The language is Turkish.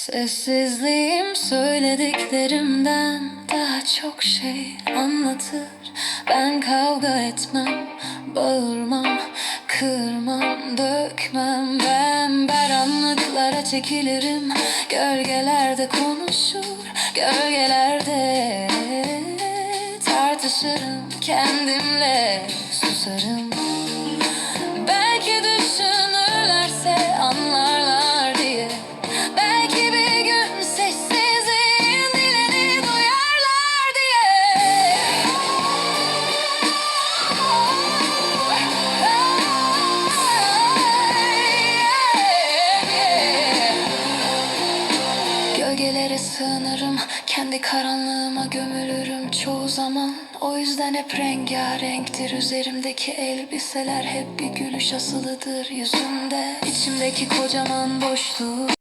Sessizliğim söylediklerimden daha çok şey anlatır. Ben kavga etmem, bağırmam, kırmam, dökmem. Ben karanlıklara çekilirim, gölgelerde konuşur Gölgelerde tartışırım. Kendimle susarım Gölgelere sığınırım. Kendi karanlığıma gömülürüm çoğu zaman. O yüzden hep rengarenktir Üzerimdeki elbiseler. Hep bir gülüş asılıdır yüzümde. İçimdeki kocaman boşluğu